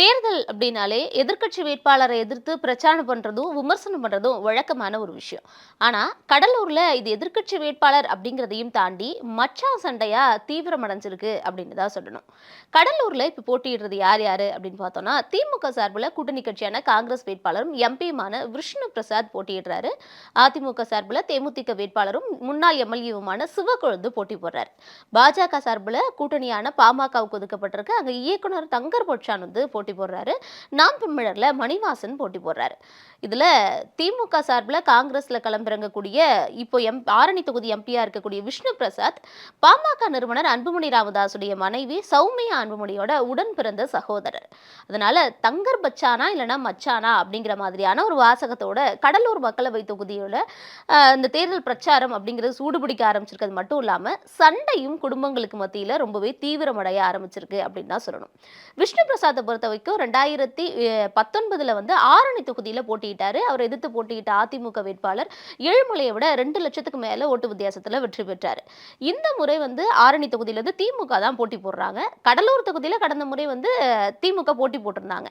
தேர்தல் அப்படின்னாலே எதிர்க்கட்சி வேட்பாளரை எதிர்த்து பிரச்சாரம் பண்ணுறதும் விமர்சனம் பண்ணுறதும் வழக்கமான ஒரு விஷயம். ஆனால் கடலூரில் இது எதிர்க்கட்சி வேட்பாளர் அப்படிங்கிறதையும் தாண்டி மச்சான் தீவிரம் தீவிரமடைஞ்சிருக்கு அப்படின்னு தான் சொல்லணும். கடலூரில் இப்போ போட்டியிடுறது யார் யார் அப்படின்னு பார்த்தோம்னா திமுக சார்பில் கூட்டணி கட்சியான காங்கிரஸ் வேட்பாளரும் எம்பியுமான விஷ்ணு பிரசாத் போட்டியிடுறாரு. அதிமுக சார்பில் தேமுதிக வேட்பாளரும் முன்னாள் எம்எல்ஏவுமான சிவக்கொழுந்து போட்டி போடுறாரு. பாஜக சார்பில் கூட்டணியான பாமகவுக்கு ஒதுக்கப்பட்டிருக்கு. அங்கே இயக்குனர் தங்கர் பொட்சான் வந்து போட்டி போட்டி போடுறாரு. நாம் தமிழரில் மணிவாசன் போட்டி போடுறாரு. இதில் திமுக சார்பில் காங்கிரஸில் களம்பிறங்கக்கூடிய இப்போ எம் ஆரணி தொகுதி எம்பியாக இருக்கக்கூடிய விஷ்ணு பிரசாத் பாமக நிறுவனர் அன்புமணி ராமதாசுடைய மனைவி சௌமியா அன்புமணியோட உடன் பிறந்த சகோதரர். அதனால் தங்கர் பச்சானா இல்லைனா மச்சானா அப்படிங்கிற மாதிரியான ஒரு வாசகத்தோட கடலூர் மக்களவை தொகுதியோட இந்த தேர்தல் பிரச்சாரம் அப்படிங்கிறது சூடுபிடிக்க ஆரம்பிச்சிருக்கிறது மட்டும் இல்லாமல் சண்டையும் குடும்பங்களுக்கு மத்தியில் ரொம்பவே தீவிரமடைய ஆரம்பிச்சிருக்கு அப்படின்னு தான் சொல்லணும். விஷ்ணு பிரசாத்தை பொறுத்த வரைக்கும் ரெண்டாயிரத்தி பத்தொன்பதில் பத்தொன்பதுல வந்து ஆரணி தொகுதியில் போட்டியிட்டார். அவர் எதிர்த்து போட்டியிட்ட அதிமுக வேட்பாளர் ஏழுமலையை விட ரெண்டு லட்சத்துக்கு மேலே ஓட்டு வித்தியாசத்தில் வெற்றி பெற்றார். இந்த முறை வந்து ஆரணி தொகுதியில இருந்து திமுக தான் போட்டி போடுறாங்க. கடலூர் தொகுதியில் கடந்த முறை வந்து திமுக போட்டி போட்டிருந்தாங்க.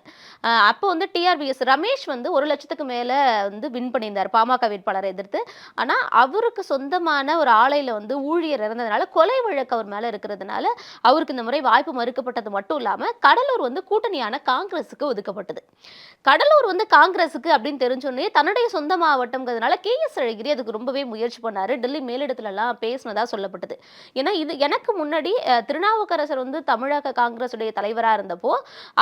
அப்போ வந்து டிஆர்பிஎஸ் ரமேஷ் வந்து ஒரு லட்சத்துக்கு மேலே வந்து வின் பண்ணியிருந்தார் பாமக வேட்பாளரை எதிர்த்து. ஆனா அவருக்கு சொந்தமான ஒரு ஆலையில் வந்து ஊழியர் இறந்ததுனால கொலை வழக்கு அவர் மேலே இருக்கிறதுனால அவருக்கு இந்த முறை வாய்ப்பு மறுக்கப்பட்டது மட்டும் இல்லாமல் கடலூர் வந்து கூட்டணியான காங்கிரஸுக்கு ஒதுக்கப்பட்டது. கடலூர் வந்து காங்கிரஸுக்கு அப்படின்னு தெரிஞ்சோடனே தன்னுடைய சொந்த மாவட்டம்ங்கிறதுனால கே எஸ் அழகிரி அதுக்கு ரொம்பவே முயற்சி பண்ணார். டெல்லி மேலிடத்துலலாம் பேசினதாக சொல்லப்பட்டது. ஏன்னா இது எனக்கு முன்னாடி திருநாவுக்கரசர் வந்து தமிழக காங்கிரஸுடைய தலைவராக இருந்தப்போ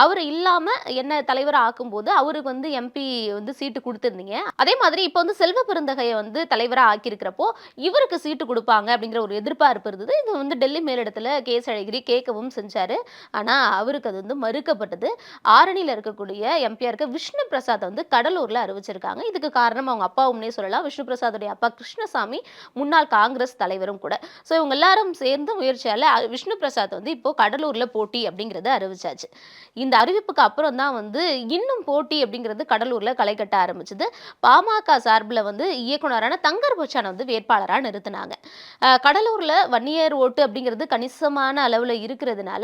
அவர் இல்லாமல் என்ன தலைவராக ஆக்கும்போது அவருக்கு வந்து எம்பி வந்து சீட்டு கொடுத்துருந்தீங்க. அதே மாதிரி இப்போ வந்து செல்வ பெருந்தகையை வந்து தலைவராக ஆக்கியிருக்கிறப்போ இவருக்கு சீட்டு கொடுப்பாங்க அப்படிங்கிற ஒரு எதிர்பார்ப்பு இருந்தது. இது வந்து டெல்லி மேலிடத்தில் கே எஸ் அழகிரி கேட்கவும் செஞ்சார். ஆனால் அவருக்கு அது வந்து மறுக்கப்பட்டது. ஆரணியில் இருக்கக்கூடிய எம்பியா விஷ்ணு பிரசாத் வந்து கடலூர்ல அறிவிச்சிருக்காங்க. இதுக்கு காரணம் அவங்க அப்பாவும்னே சொல்லலாம். விஷ்ணு பிரசாதுடைய அப்பா கிருஷ்ணசாமி முன்னாள் காங்கிரஸ் தலைவரும் கூட. ஸோ இவங்க எல்லாரும் சேர்ந்து முயற்சியால விஷ்ணு பிரசாத் வந்து இப்போ கடலூர்ல போட்டி அப்படிங்கிறத அறிவிச்சாச்சு. இந்த அறிவிப்புக்கு அப்புறம் தான் வந்து இன்னும் போட்டி அப்படிங்கிறது கடலூர்ல களை கட்ட ஆரம்பிச்சது. பாமக சார்பில் வந்து இயக்குனரான தங்கர் பச்சான் வந்து வேட்பாளரா நிறுத்தினாங்க. கடலூரில் கடலூர்ல வன்னியர் ஓட்டு அப்படிங்கிறது கணிசமான அளவுல இருக்கிறதுனால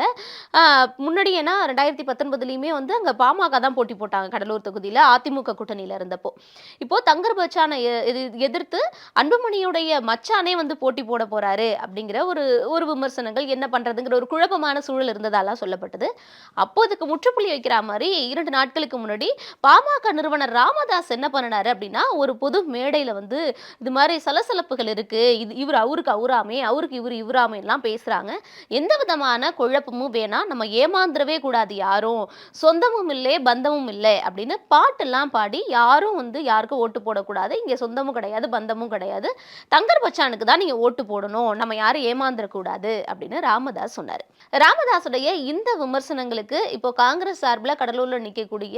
ஆஹ் முன்னாடி ஏன்னா ரெண்டாயிரத்தி பத்தொன்பதுலயுமே வந்து அங்க பாமக தான் போட்டி போட்டாங்க கடலூர் தொகுதியில அதிமுக கூட்டணியில இருந்தப்போ. இப்போ தங்கர் பச்சானை எ- எதிர்த்து அன்புமணியுடைய மச்சானே வந்து போட்டி போட போறாரு அப்படிங்கிற ஒரு ஒரு விமர்சனங்கள் என்ன பண்றதுங்கிற ஒரு குழப்பமான சூழல் இருந்ததாலாம் சொல்லப்பட்டது. அப்போ இதுக்கு முற்றுப்புள்ளி வைக்கிற மாதிரி இரண்டு நாட்களுக்கு முன்னாடி பாமக நிறுவனர் ராமதாஸ் என்ன பண்ணினாரு அப்படின்னா ஒரு பொது மேடையில வந்து இது மாதிரி சலசலப்புகள் இருக்கு இது இவர் அவருக்கு அவராமே அவருக்கு இவர் இவராமே எல்லாம் பேசுறாங்க. எந்த விதமான குழப்பமும் வேணாம் நம்ம ஏமாந்துடவே கூடாது யாரும் சொந்தமும் இல்லை பந்தமும் இல்லை அப்படின்னு பாட்டெல்லாம் பாடி யாரும் வந்து யாருக்கும் ஓட்டு போடக்கூடாது. இங்கே சொந்தமும் கிடையாது பந்தமும் கிடையாது. தங்கர் பச்சானுக்கு தான் நீங்கள் ஓட்டு போடணும். நம்ம யாரும் ஏமாந்துடக்கூடாது அப்படின்னு ராமதாஸ் சொன்னார். ராமதாஸுடைய இந்த விமர்சனங்களுக்கு இப்போ காங்கிரஸ் சார்பில் கடலூரில் நிற்கக்கூடிய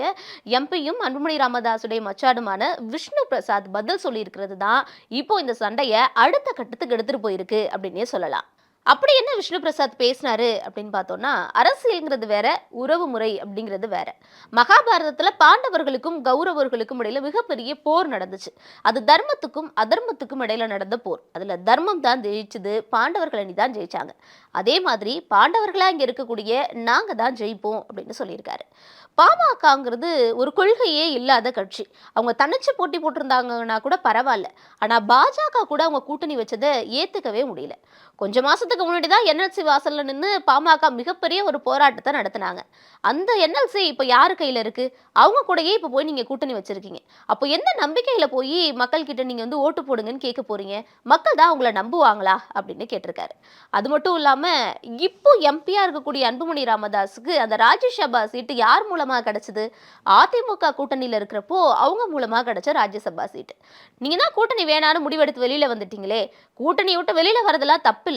எம்பியும் அன்புமணி ராமதாஸுடைய மச்சாடுமான விஷ்ணு பிரசாத் பதில் சொல்லியிருக்கிறது தான் இப்போ இந்த சண்டையை அடுத்த கட்டத்துக்கு எடுத்துகிட்டு போயிருக்கு அப்படின்னே சொல்லலாம். அப்படி என்ன விஷ்ணு பிரசாத் பேசினாரு அப்படின்னு பார்த்தோம்னா அரசியல்ங்கிறது வேற உறவு முறை அப்படிங்கிறது வேற. மகாபாரதத்தில் பாண்டவர்களுக்கும் கௌரவர்களுக்கும் இடையில மிகப்பெரிய போர் நடந்துச்சு. அது தர்மத்துக்கும் அதர்மத்துக்கும் இடையில நடந்த போர். அதில் தர்மம் தான் ஜெயிச்சது பாண்டவர்கள் அணி தான் ஜெயிச்சாங்க. அதே மாதிரி பாண்டவர்களா இங்கே இருக்கக்கூடிய நாங்க தான் ஜெயிப்போம் அப்படின்னு சொல்லியிருக்காரு. பாமகங்கிறது ஒரு கொள்கையே இல்லாத கட்சி. அவங்க தனிச்சு போட்டி போட்டிருந்தாங்கன்னா கூட பரவாயில்ல. ஆனால் பாஜக கூட அவங்க கூட்டணி வச்சதை ஏற்றுக்கவே முடியல. கொஞ்ச வருஷத்துக்கு முன்னாடி தான் என்எல்சி வாசலில் நின்று பாமக மிகப்பெரிய ஒரு போராட்டத்தை நடத்தினாங்க. அந்த என்எல்சி இப்போ யார் கையில் இருக்குது அவங்க கூடயே இப்போ போய் நீங்கள் கூட்டணி வச்சுருக்கீங்க. அப்போ எந்த நம்பிக்கையில் போய் மக்கள் நீங்கள் வந்து ஓட்டு போடுங்கன்னு கேட்க போகிறீங்க மக்கள் தான் அவங்கள நம்புவாங்களா? அப்படின்னு கேட்டிருக்காரு. அது மட்டும் இல்லாமல் இப்போ எம்பியாக இருக்கக்கூடிய அன்புமணி ராமதாஸுக்கு அந்த ராஜ்யசபா சீட்டு யார் மூலமாக கிடச்சிது? அதிமுக கூட்டணியில் இருக்கிறப்போ அவங்க மூலமாக கிடச்ச ராஜ்யசபா சீட்டு. நீங்கள் தான் கூட்டணி வேணான்னு முடிவெடுத்து வெளியில் வந்துட்டீங்களே. கூட்டணி விட்டு வெளியில் வரதெல்லாம் தப்பு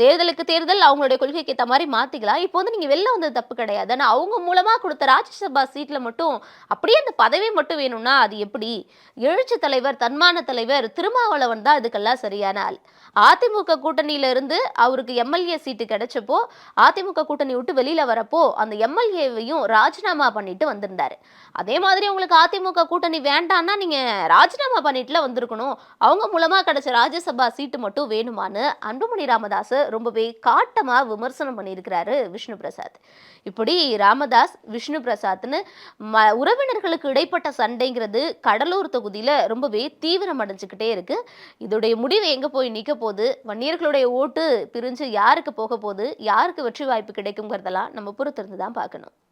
தேர்தலுக்கு தேர்தல் அவங்களுடைய கொள்கைக்கு ஏற்ற மாதிரி மாத்திக்கலாம். இப்போ வந்து நீங்க வெளில வந்தது தப்பு கிடையாது. ஆனா அவங்க மூலமா கொடுத்த ராஜ்யசபா சீட்ல மட்டும் அப்படியே அந்த பதவி மட்டும் வேணும்னா அது எப்படி? எழுச்சி தலைவர் தன்மான தலைவர் திருமாவளவன் தான் இதுக்கெல்லாம் சரியான ஆள். அதிமுக கூட்டணியில இருந்து அவருக்கு எம்எல்ஏ சீட்டு கிடைச்சப்போ அதிமுக கூட்டணி விட்டு வெளியில வரப்போ அந்த எம்எல்ஏவையும் ராஜினாமா பண்ணிட்டு வந்திருந்தாரு. அதே மாதிரி உங்களுக்கு அதிமுக கூட்டணி வேண்டாம்னா நீங்க ராஜினாமா பண்ணிட்டுல வந்திருக்கணும். அவங்க மூலமா கிடைச்ச ராஜ்யசபா சீட்டு மட்டும் வேணுமான்னு அன்புமணி ராமதாஸ் ரொம்பவே காட்டமா விமர்சனம் பண்ணியிருக்கிறாரு விஷ்ணு பிரசாத். இப்படி ராமதாஸ் விஷ்ணு பிரசாத்னு ம உறவினர்களுக்கு இடைப்பட்ட சண்டைங்கிறது கடலூர் தொகுதியில ரொம்பவே தீவிரம் அடைஞ்சுக்கிட்டே இருக்கு. இதோடைய முடிவு எங்க போய் நிக்க போகுது? வன்னியர்களுடைய ஓட்டு பிரிஞ்சு யாருக்கு போக போகுது? யாருக்கு வெற்றி வாய்ப்பு கிடைக்குங்கிறதெல்லாம் நம்ம பொறுத்திருந்து தான் பார்க்கணும்.